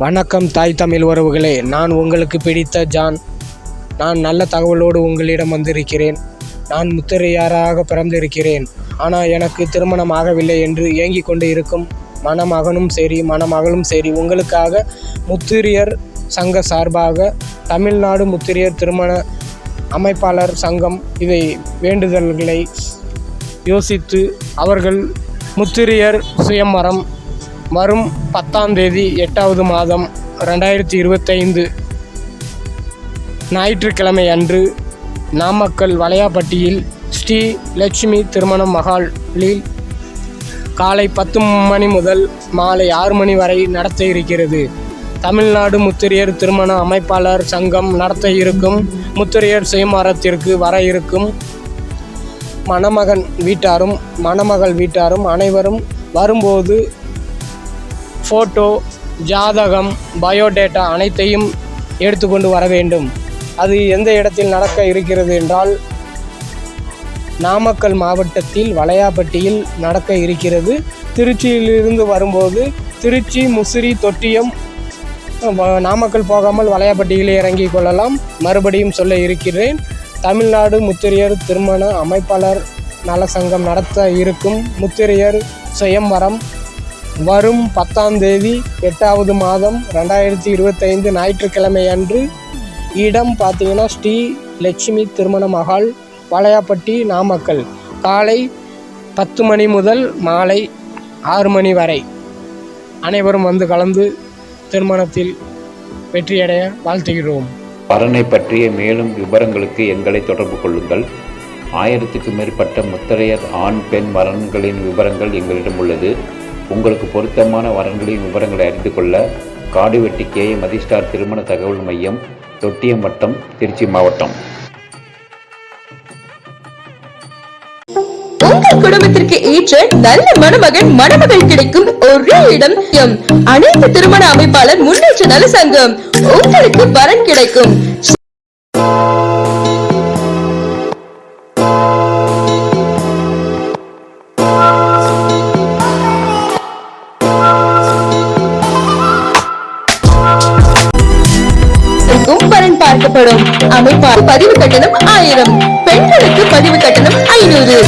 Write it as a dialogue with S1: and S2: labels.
S1: வணக்கம் தாய் தமிழ் உறவுகளே. நான் உங்களுக்கு பிடித்த ஜான். நான் நல்ல தகவலோடு உங்களிடம் வந்திருக்கிறேன். நான் முத்திரையாராக பிறந்திருக்கிறேன். ஆனால் எனக்கு திருமணம் ஆகவில்லை என்று ஏங்கிக் கொண்டு இருக்கும் மணமகனும் சரி மணமகளும் சரி உங்களுக்காக முத்திரியர் சங்க சார்பாக தமிழ்நாடு முத்திரியர் திருமண அமைப்பாளர் சங்கம் இதை வேண்டுதல்களை யோசித்து அவர்கள் முத்திரியர் சுயமரம் வரும் பத்தாம் தேதி எட்டாவது மாதம் ரெண்டாயிரத்தி இருபத்தைந்து ஞாயிற்றுக்கிழமை அன்று நாமக்கல் வளையாப்பட்டியில் ஸ்ரீ லட்சுமி திருமண மகாலில் காலை பத்து மணி முதல் மாலை ஆறு மணி வரை நடத்த இருக்கிறது. தமிழ்நாடு முத்திரையர் திருமண அமைப்பாளர் சங்கம் நடத்த இருக்கும் முத்திரையர் செய்மாரத்திற்கு வர இருக்கும். மணமகன் வீட்டாரும் மணமகள் வீட்டாரும் அனைவரும் வரும்போது ஃபோட்டோ ஜாதகம் பயோடேட்டா அனைத்தையும் எடுத்துக்கொண்டு வர வேண்டும். அது எந்த இடத்தில் நடக்க இருக்கிறது என்றால் நாமக்கல் மாவட்டத்தில் வளையாப்பட்டியில் நடக்க இருக்கிறது. திருச்சியிலிருந்து வரும்போது திருச்சி முசிறி தொட்டியம் நாமக்கல் போகாமல் வளையாப்பட்டியிலே இறங்கிக் கொள்ளலாம். மறுபடியும் சொல்ல இருக்கிறேன் தமிழ்நாடு முத்திரையர் திருமண அமைப்பாளர் நல சங்கம் நடத்த இருக்கும் முத்திரையர் சுயம்வரம் வரும் பத்தாம் தேதி எட்டாவது மாதம் ரெண்டாயிரத்தி இருபத்தைந்து ஞாயிற்றுக்கிழமை அன்று இடம் பார்த்தீங்கன்னா ஸ்ரீ லட்சுமி திருமண மகால் வளையாப்பட்டி நாமக்கல். காலை பத்து மணி முதல் மாலை ஆறு மணி வரை அனைவரும் வந்து கலந்து திருமணத்தில் வெற்றியடைய வாழ்த்துகிறோம்.
S2: வரனை பற்றிய மேலும் விவரங்களுக்கு எங்களை தொடர்பு கொள்ளுங்கள். ஆயிரத்துக்கு மேற்பட்ட முத்திரையர் ஆண் பெண் வரன்களின் விவரங்கள் எங்களிடம் உள்ளது. உங்களுக்கு பொருத்தமான வரன்களின் விவரங்களை அறிந்து கொள்ள காடுவெட்டி கே மதிஸ்டார் திருமண தகவல் மையம் தொட்டியம் வட்டம் திருச்சி மாவட்டம்.
S3: உங்கள் குடும்பத்திற்கு ஏற்ற நல்ல மணமகன் மணமகள் கிடைக்கும் ஒரே இடம் எம். அனைத்து திருமண அமைப்பாளர் முன்னேற்ற நல சங்கம். உங்களுக்கு வரன் கிடைக்கும். வரன் அமைப்பால் பதிவு கட்டணம் ஆயிரம். பெண்களுக்கு பதிவு கட்டணம் ஐநூறு.